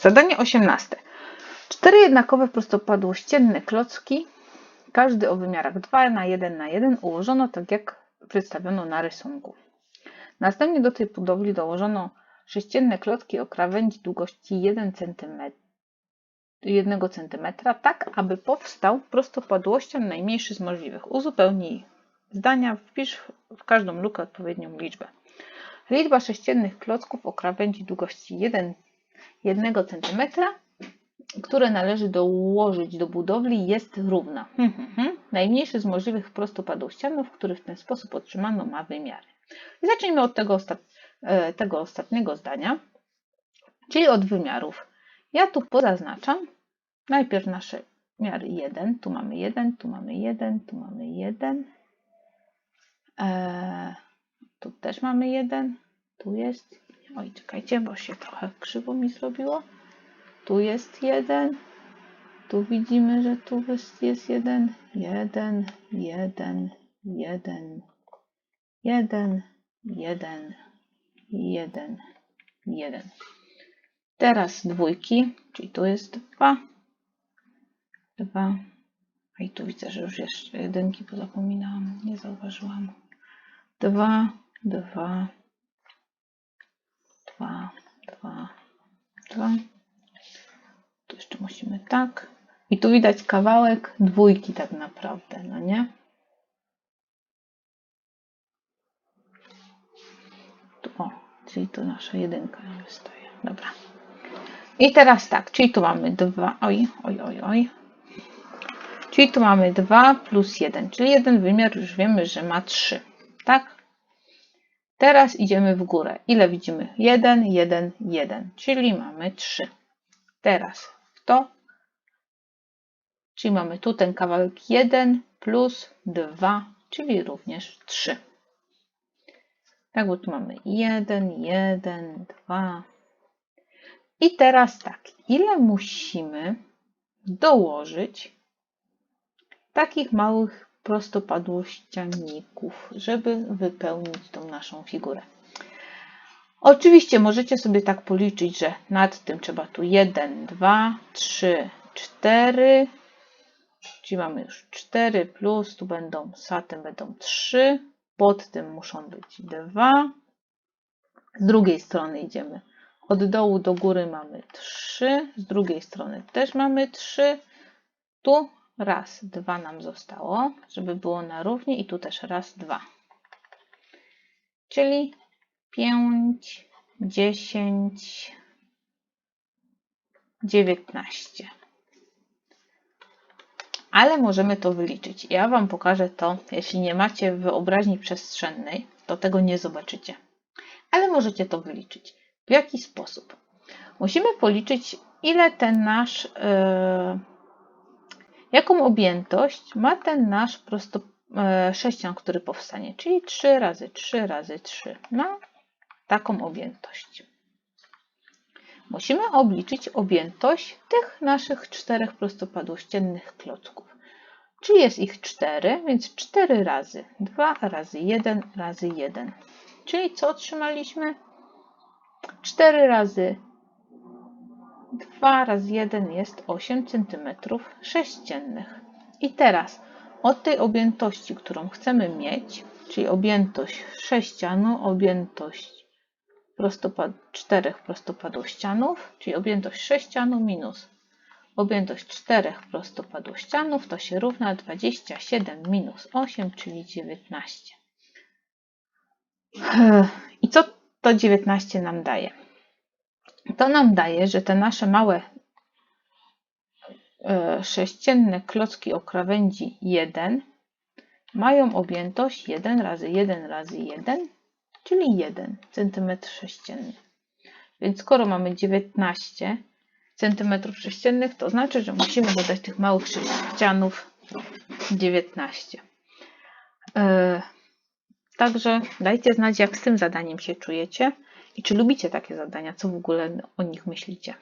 Zadanie 18. Cztery jednakowe prostopadłościenne klocki, każdy o wymiarach 2 na 1 na 1 ułożono tak jak przedstawiono na rysunku. Następnie do tej budowli dołożono sześcienne klocki o krawędzi długości 1 cm, 1 cm, tak aby powstał prostopadłościan najmniejszy z możliwych. Uzupełnij zdania, wpisz w każdą lukę odpowiednią liczbę. Liczba sześciennych klocków o krawędzi długości 1, 1 cm, które należy dołożyć do budowli, jest równa. Hmm, hmm. Najmniejszy z możliwych prostopadłościanów, który w ten sposób otrzymano, ma wymiary. I zacznijmy od tego, ostat e, tego ostatniego zdania, czyli od wymiarów. Ja tu pozaznaczam najpierw nasze miary 1, tu mamy 1, tu mamy 1, tu mamy 1, eee, tu też mamy 1, tu jest, oj czekajcie, bo się trochę krzywo mi zrobiło, tu jest 1, tu widzimy, że tu jest, 1, 1, 1, 1, 1, 1, 1, 1. Teraz dwójki, czyli tu jest 2, 2. A i tu widzę, że już jeszcze jedynki pozapominałam, nie zauważyłam. 2, 2, 2, 2, 2. Tu jeszcze musimy tak. I tu widać kawałek dwójki tak naprawdę, no nie? Tu, o, czyli tu nasza jedynka wystaje. Dobra. I teraz tak, czyli tu mamy 2, oj, oj, oj, oj. Czyli tu mamy 2 plus 1, czyli jeden wymiar już wiemy, że ma 3, tak? Teraz idziemy w górę. Ile widzimy? 1, 1, 1, czyli mamy 3. Teraz w to, czyli mamy tu ten kawałek 1 plus 2, czyli również 3. Tak, bo tu mamy 1, 1, 2. I teraz tak, ile musimy dołożyć takich małych prostopadłościaników, żeby wypełnić tą naszą figurę. Oczywiście możecie sobie tak policzyć, że nad tym trzeba tu 1, 2, 3, 4, czyli mamy już 4 plus, tu będą, za tym będą 3, pod tym muszą być 2. Z drugiej strony idziemy od dołu do góry mamy 3, z drugiej strony też mamy 3, tu raz, dwa nam zostało, żeby było na równi i tu też raz, dwa. Czyli 5, 10, 19. Ale możemy to wyliczyć. Ja Wam pokażę to, jeśli nie macie wyobraźni przestrzennej, to tego nie zobaczycie. Ale możecie to wyliczyć. W jaki sposób? Musimy policzyć, ile ten nasz, yy, jaką objętość ma ten nasz prosto, yy, sześcian, który powstanie, czyli 3 razy 3 razy 3 ma taką objętość. Musimy obliczyć objętość tych naszych czterech prostopadłościennych klocków. Czyli jest ich 4, więc 4 razy 2 razy 1 razy 1. Czyli co otrzymaliśmy? 4 razy 2 razy 1 jest 8 cm sześciennych. I teraz od tej objętości, którą chcemy mieć, czyli objętość sześcianu, objętość prostopad, czterech prostopadłościanów, czyli objętość sześcianu minus objętość czterech prostopadłościanów, to się równa 27 minus 8, czyli 19. I co to 19 nam daje? To nam daje, że te nasze małe e, sześcienne klocki o krawędzi 1 mają objętość 1 razy 1 razy 1, czyli 1 cm sześcienny. Więc skoro mamy 19 cm sześciennych, to znaczy, że musimy dodać tych małych sześcianów 19. Yy, Także dajcie znać, jak z tym zadaniem się czujecie i czy lubicie takie zadania, co w ogóle o nich myślicie.